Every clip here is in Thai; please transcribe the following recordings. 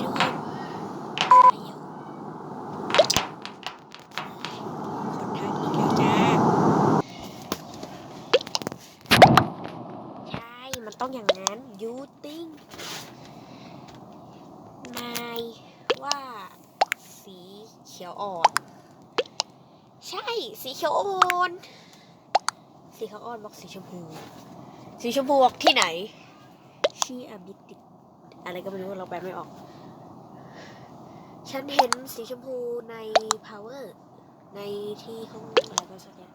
ทุกคนไปอยู่คนทางอีกแล้วจ้าใช่มันต้องอย่างนั้นยูติ้งนายว่าสีเขียวอ่อน ใช่ สีเขียวอ่อน สีเขียวอ่อนบอกสีชมพู สีชมพูบอกที่ไหน ชีอาบิติอะไรก็ไม่รู้เราแปลไม่ออก ฉันเห็นสีชมพูใน power ในที่ห้องอะไรก็สักอย่าง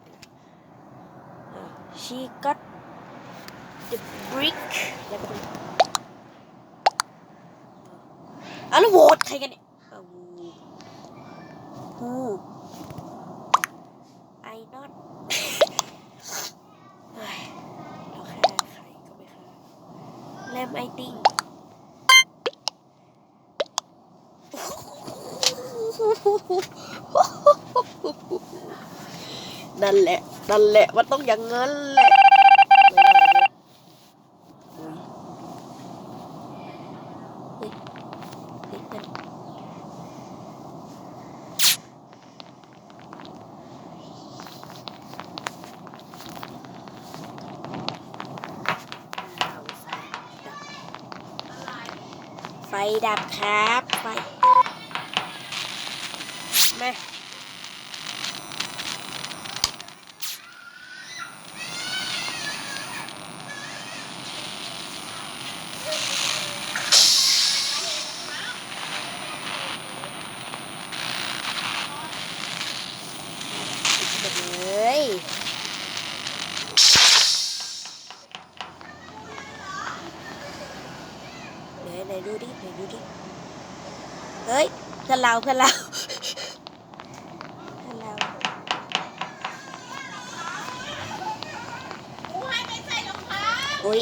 she got the brick แล้วก็อะแล้วโหวตใครกันเนี่ยฮูไอนอตเราฆ่ใครก็ไม่ฆ่าแลมไอติง นั่นแหละ นั่นแหละมันต้องอย่างนั้นแหละไม่ได้เนี่ยอุ๊ยเฮ้ยเฮ้ยนั่นอ้าวไฟดับไฟดับครับ ไฟ มา หมดเลย ไหนไหนดูดิไหนดูดิเฮ้ยเพื่อนเราเพื่อนเราเพื่อนเรากูให้ไปใส่รองเท้าอุ้ย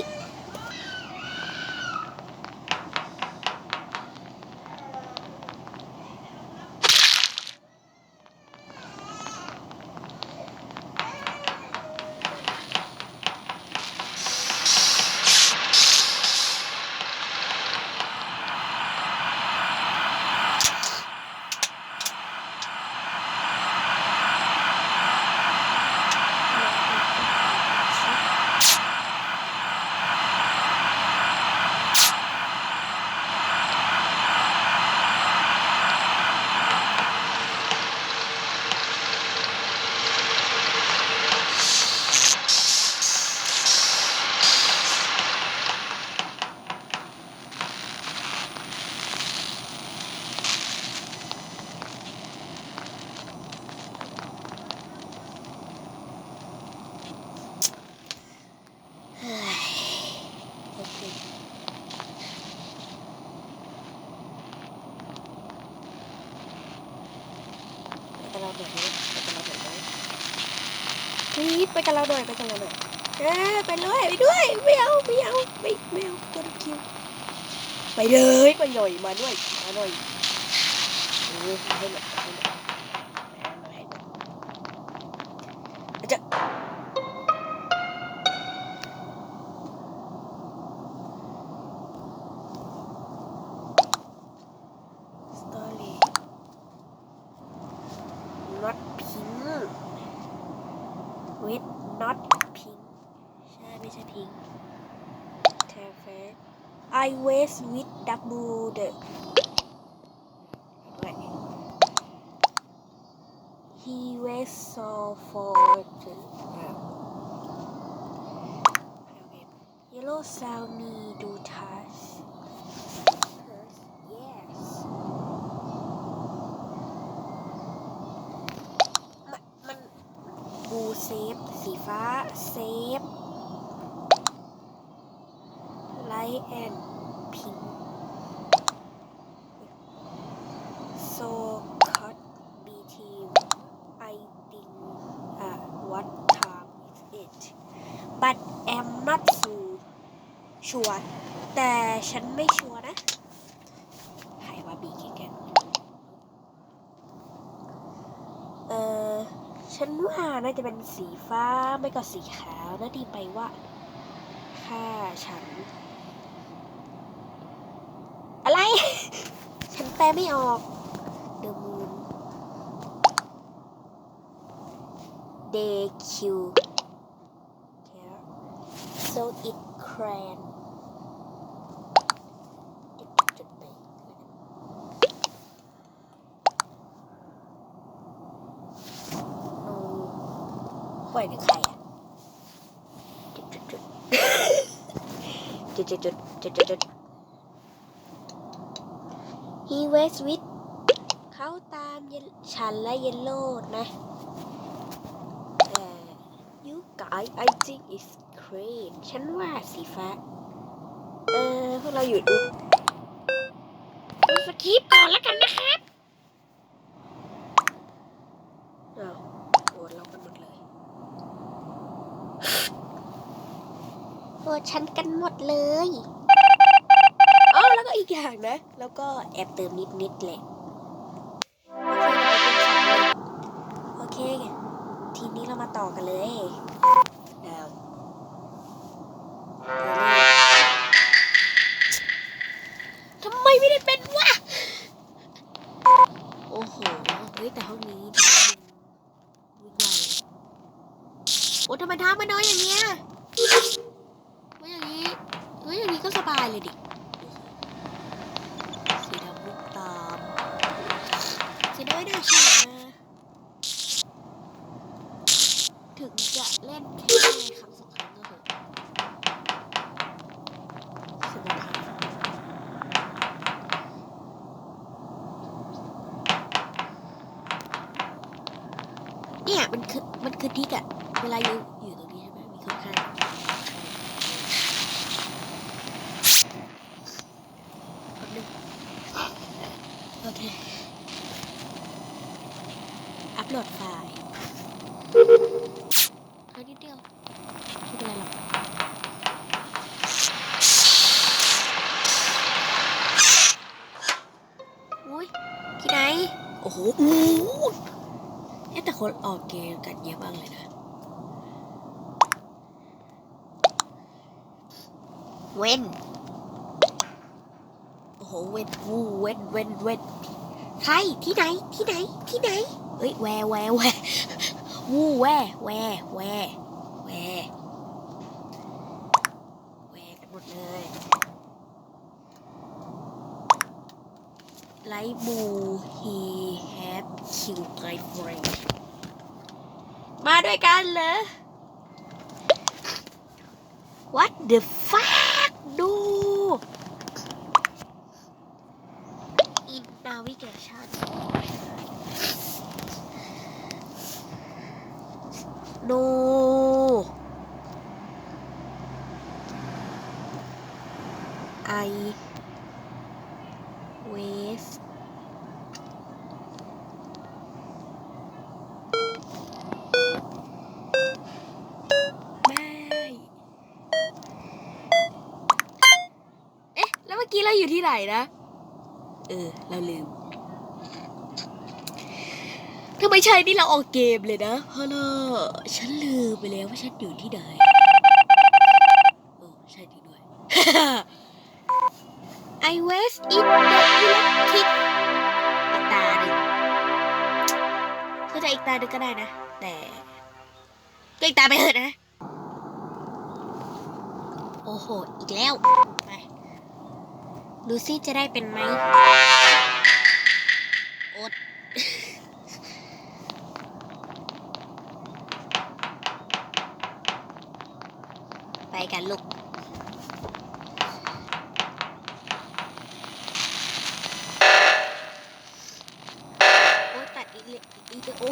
เฮ้ยโอเคไปกับเรา หน่อยไปกับเราหน่อยไหมพีดไปกับเราหน่อยไปกับเราหน่อยเออไปเลยไปด้วยไม่เอาไม่เอาไม่ไม่เอาคนคิวไปเลยไปหน่อยมาด้วยมาหน่อยเออให้หน่อยให้หน่อย I waste with double the Right. he waits so for the okay. yellow sound me do task first yes มันมันบูเซฟ สีฟ้า เซฟ ไลท์แอนพิ งโซคัตบีทีไอติงอะ what time is it but am not sure ชัวร์แต่ฉันไม่ชัวร์นะใครว่าบีกี่กันเออฉันว่าน่าจะเป็นสีฟ้าไม่ก็สีขาวนะดีไปว่า ค่าฉัน อะไร แป ลไม่ออก The Moon They kill care so it cran ปโอ้ปล่อยถึงใครอะจุดจุดจุดจุดจุดจุดจุดจุด จุด He waits with เขาตามเยนฉันและเยลโล่นะแต่ you guys I think is green ฉันว่าสีฟ้า เออพวกเราอยู่ดูดูสคริปก่อนแล้วกันนะครับอ้าวโหวตเรากันหมดเลยโหวตฉันกันหมดเลย อแล้วก็อีกอย่างนะ แล้วก็แอบเติมนิดนิดๆแหละโอเค ทีนี้เรามาต่อกันเลย แค่ครั้งสองครั้งก็เถอะสมรรถนะเนี่ยมันคือมันคือทิกอะเวลาอยู่อยู่ตรงนี้ใช่ไหมมีข้างๆแป๊บนึงโอเค อัพโหลดไฟล์ เฮ้ยนิดเดียวไม่เป็นไรหรอกอุ้ยที่ไหน โอ้เอ๊ะแต่คนออกเกมกันเยอะมากเลยนะ เว้น โอ้โห เว้นวูเว้นเว้นเว้นใครที่ไหน ที่ไหน ที่ไหนเอ้ย แวแวแววูแวแวแวแวแว ไลท์บู he have killed my friend มาด้วยกันเหรอ what the fuck ดู in navigation no ร่นะ เออ เราลืม ถ้าไม่ใช่นี่เราออกเกมเลยนะฮัลโหลฉันลืมไปแล้วว่าฉันอยู่ที่ไหนโอ้ใช่จริงด้วย I was in the electric อีกตาหนึ่งก็จะอีกตาหนึ่งก็ได้นะ แต่ก็อีกตาไปเถอะนะ โอ้โห อีกแล้ว ไปดูซิจะได้เป็นไหมอดไปกันลูกโอ้ตัดอีกเลยอีกโอ้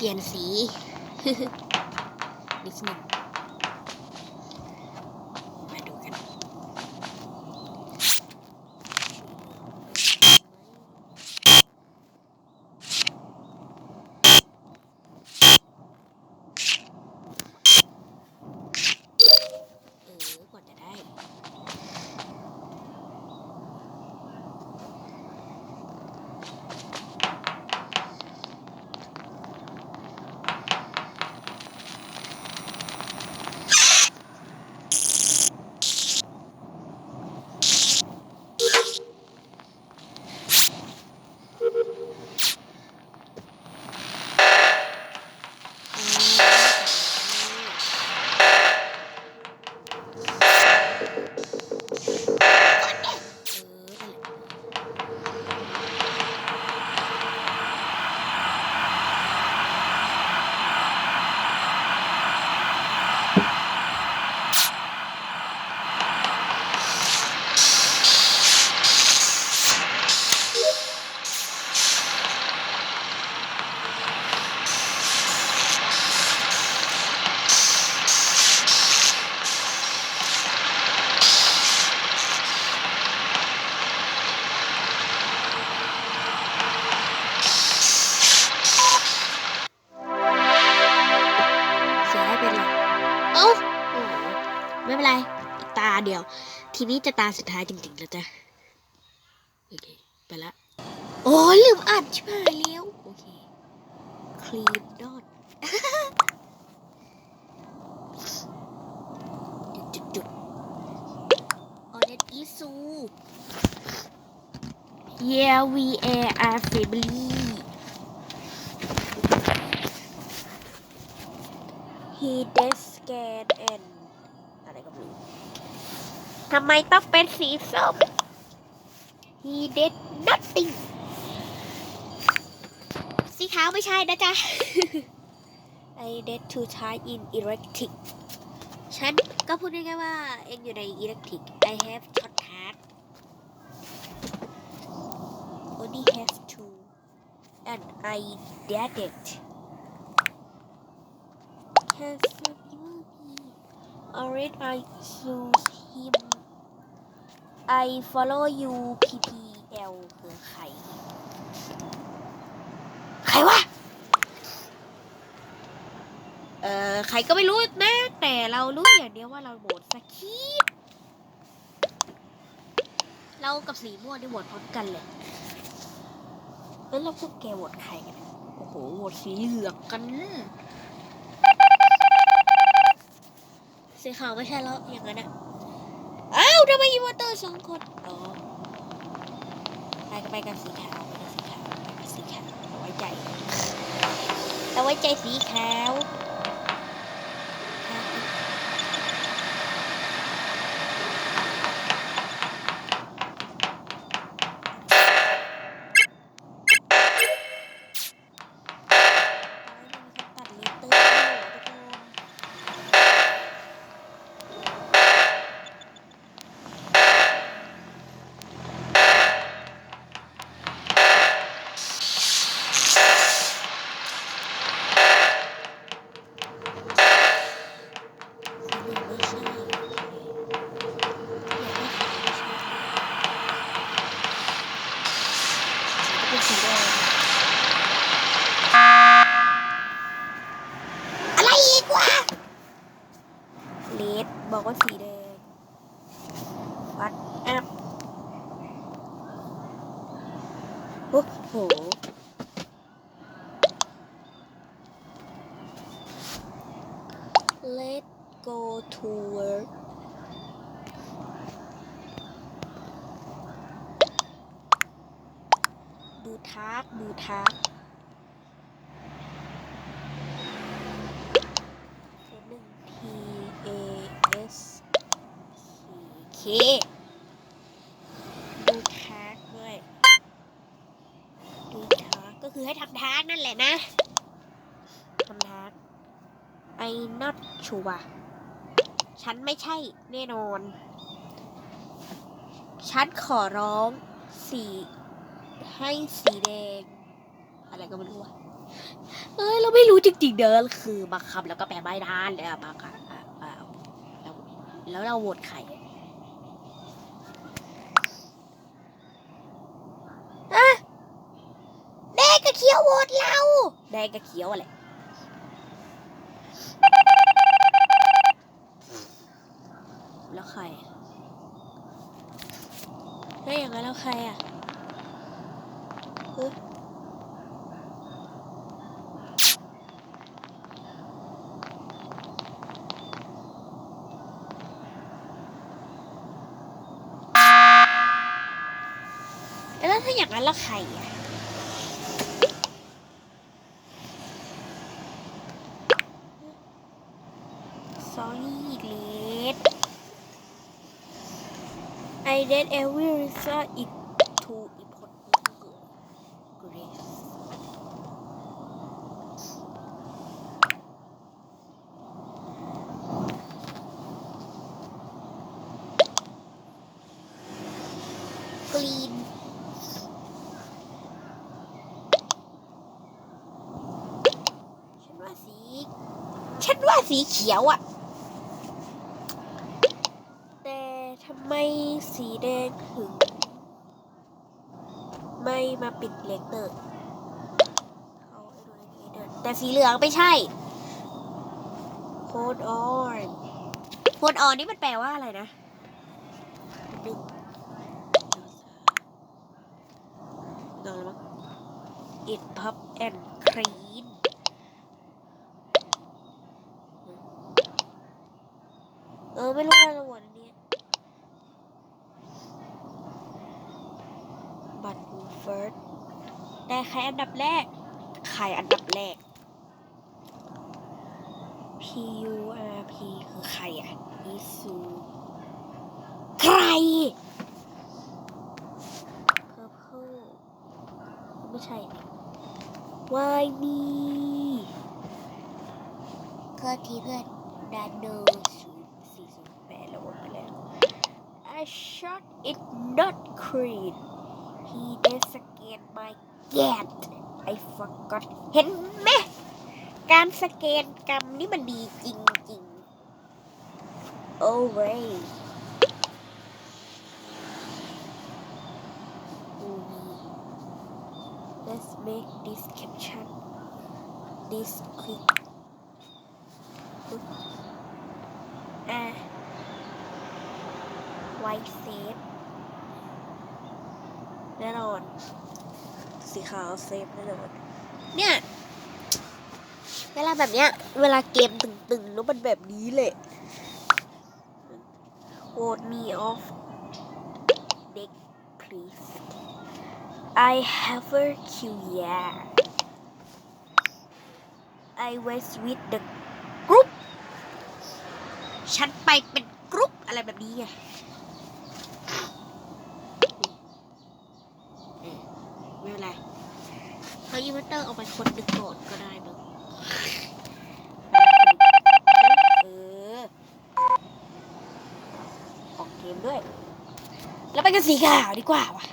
เปลี่ยนสีนิดนึง จะตาสุดท้ายจริงๆแล้วจ้ะโอเคไปละโอ้ลืมอัดชิบหายแล้วโอเคคลีนดอทจุดจุดจุดออเดตอีซู Yeah we are a family He dead scared and ทำไมต้องเป็นสีส้ม He did nothing สีขาวไม่ใช่นะจ๊ะ I did to try in electric ฉันก็พูดง่ายๆว่า เองอยู่ใน electric I have short card only has two and I did it Can you be alright I choose him I follow you PPL คือใคร ใครวะ เอ่อ ใครก็ไม่รู้นะ แต่เรารู้อย่างเดียวว่าเราโหวตสคีปเรากับสีม่วงได้โหวตพร้อมกันเลยแล้วเราพวกแกโหวตใครกัน โอ้โห โหวตสีเหลืองกัน สีขาวไม่ใช่แล้วอย่างนั้นอะ ทำไมอีวอเตอร์สองคนอ๋อไปก็ไปกันสีขาวไปกันสีขาวไปกันสีขาวไว้ใจเอาไว้ใจสีขาว ดบอกว่าสีแดงวัดแอปโอ้โห Let go to work ดูทากดูทากตัวหนึ่ง T A S C K ดูทากด้วย ดูทากก็ คือให้ทำทากนั่นแหละนะทำทาก I not sure ฉันไม่ใช่แน่นอน ฉันขอร้องสีให้สีแดง อะไรก็ไม่รู้อะเอ้ยเราไม่รู้จริงๆเด้อคือบางคำแล้วก็แปลไม่ได้เลยอะบางคำอะอะแล้วแล้วเราโหวตใครอะแดงกับเขียวโหวตเรา แดงกับเขียวอะไรแล้วใครอะแล้วอย่างนั้นแล้วใครอะเฮ้ยแล้วถ้าอย่างนั้นแล้วใครอะ I did every result it to important grace. กรีนฉันว่าสี ฉันว่าสีเขียวอะ แต่ทำไมสีแดงถึง ไม่มาปิดเลกเตอร์เอาไอ้ดูเลเตอร์แต่สีเหลืองไม่ใช่โคดออนโคดออนนี่มันแปลว่าอะไรนะดึงลองแล้วมั้ง it pop and clean เออ ไม่รู้อะไรระหว่างนี้ บัตรเฟิร์ส แต่ใครอันดับแรกใครอันดับแรก P U R P คือใครอะอีซูใคร Purple ไม่ใช่ Why me โทษทีเพื่อนดานโนศูนย์สี่ศูนย์แปดแล้ววนไปแล้ว I shot it not clean He did scan my get I forgot เห็นไหมการสแกนกรรมนี่มันดีจริงๆ always Let's make this caption this quick อะไวเซฟแน่นอน สีขาวเซฟแน่นอนเนี่ย เวลาแบบเนี้ย เวลาเกมตึงๆแล้วมันแบบนี้เลย Vote me off deck please I have a queue yeah I was with the group ฉันไปเป็นกรุ๊ปอะไรแบบนี้ไงเออไม่เป็นไร เตอร์เอาไปคนดึงโกรธก็ได้บ้างเออออกเกมด้วย แล้วไปกันสีขาวดีกว่าว่ะ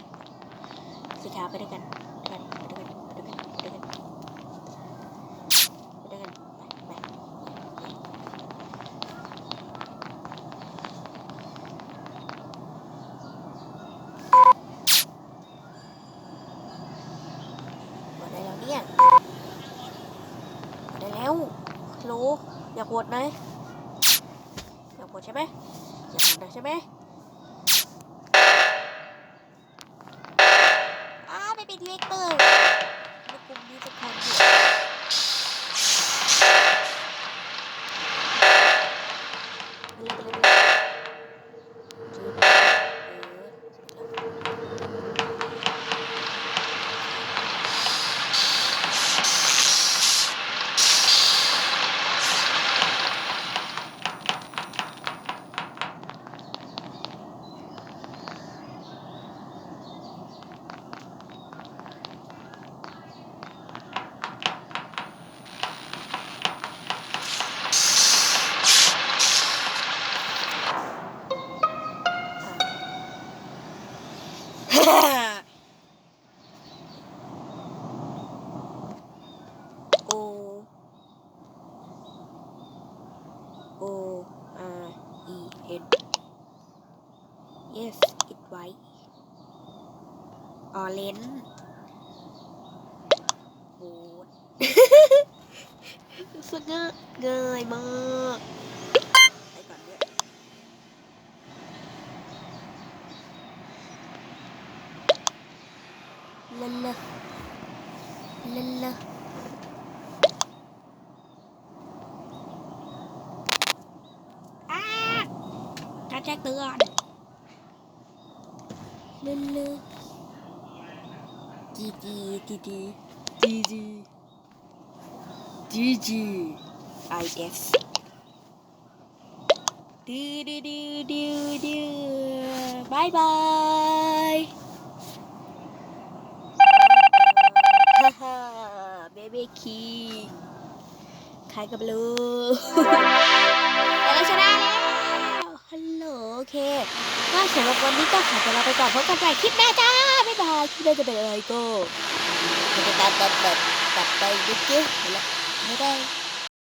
สีขาวไปด้วยกันไปด้วยกันไปด้วยกันไปด้วยกันไปด้วยกันไปด้วยกันไปไป หมดได้แล้วเนี่ยหมดได้แล้วฮัลโหลอยากโหวตไหมอยากโหวตใช่ไหมอยากโหวตนะใช่ไหมอ้าไม่เป็นเลกเตอร์ในกลุ่มนี้จะคนอยู่เร็วๆๆจีบเออ เเลนโอ้ดรู้สึกง่ายง่ายมากไปก่อนเนี่ยลาลาลาลาอ้าการแจ้งเตือนลาลาจีจีจีจีจีจี GG IS ดูดูดูดูดูบายบายฮ่าฮ่าเบเบคีใครกับลูกเราชนะแล้ว ฮัลโหลโอเค ก็สำหรับวันนี้ก็ขอตัวลาไปก่อนพบกันใหม่คลิปหน้าจ้า บ๊ายบายคลิปหน้าจะเป็นอะไรก็จะตัดตัดตัดตัดไปยุกยุกไปละไม่ได้